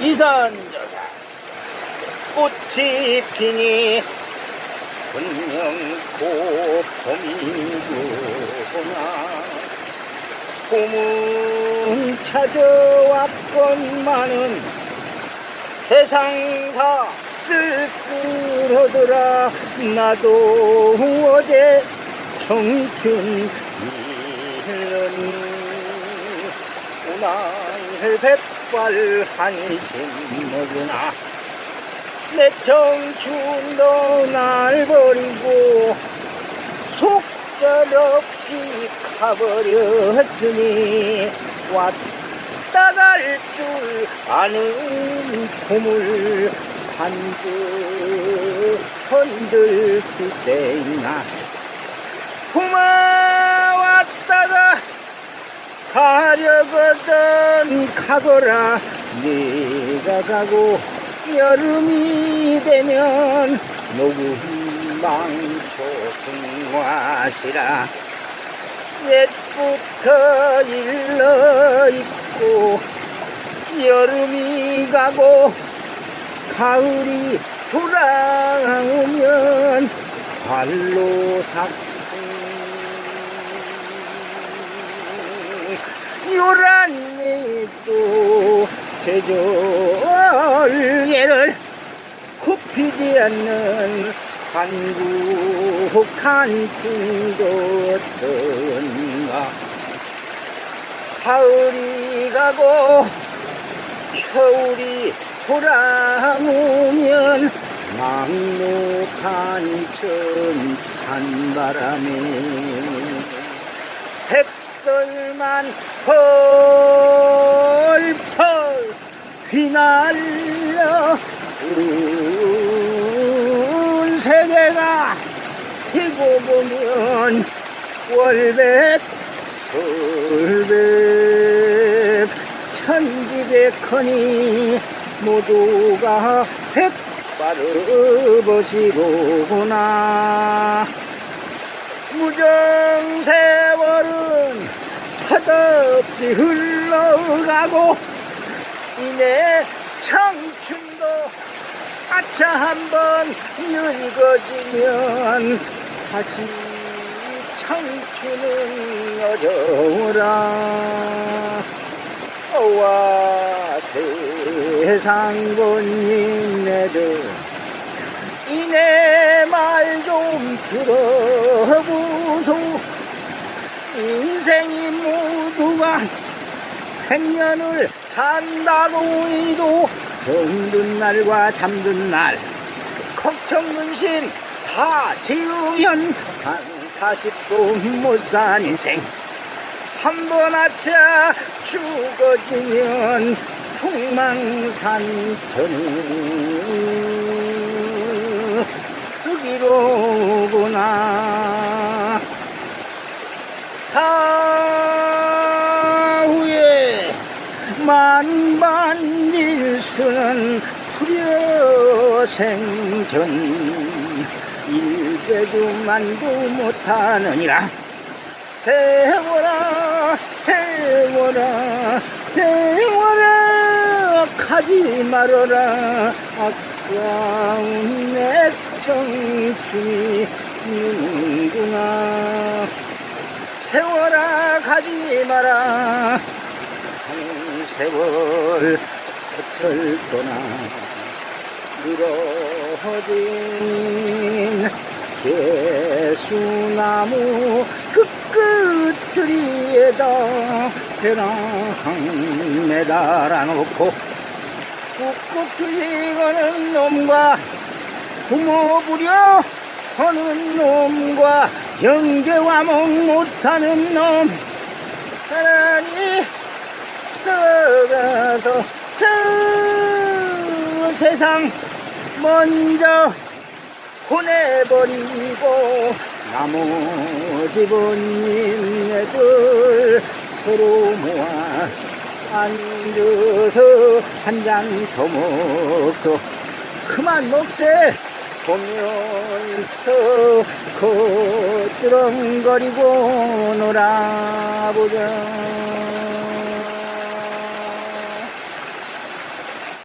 이산저가 꽃이 피니 분명 곧 봄이구나. 봄은 찾아왔건만은 세상사 쓸쓸하더라. 나도 어제 청춘 오늘 백발 한심 먹으나. 내 청춘도 날 버리고 속절없이 가버렸으니 왔다 갈 줄 아는 봄을 한그 흔들쓸 때 있나. 봄아 왔다가 가려거든 가거라. 네가 가고 여름이 되면 녹음망 초승화시라. 옛부터 일러 있고 여름이 가고 가을이 돌아오면 발로 삭 요란잎도 제절예를 굽히지 않는 한국한 어떤가. 가을이 가고 겨울이 돌아오면 막록한 천 찬바람에 백설만 펄펄 휘날려. 온 세계가 피고 보면 월백 설백 천지백허니 모두가 백발의 것이로구나. 무정세월은 탓없이 흘러가고 이내 청춘도 아차 한번 늙어지면 다시 청춘은 어려워라. 어와 세상 본 인내들 이내 말 좀 들어보소. 인생이 백년을 산다고 해도 병든 날과 잠든 날. 걱정 근심 다 지우면 한 40도 못 산 인생. 한 번 아차 죽어지면 통망산천은 흙이로구나 사후에 만반일수는 불여생전 일배도 만도 못하느니라. 세월아 세월아 세월아 가지 말아라. 아까운 내 청춘이 있는구나. 세월아 가지 마라. 한 세월 어쩔 거나 늘어진 개수나무 그 끝들이에다 배낭 매달아 놓고 꾹꾹 들리거는 놈과 부모 부려 하는 놈과 경계와목 못하는 놈. 차라리 저가서 저 세상 먼저 보내버리고 나머지 본인네들 서로 모아 앉아서 한 잔 더 먹소. 그만 먹세. 보면서 거드렁거리고 놀아보자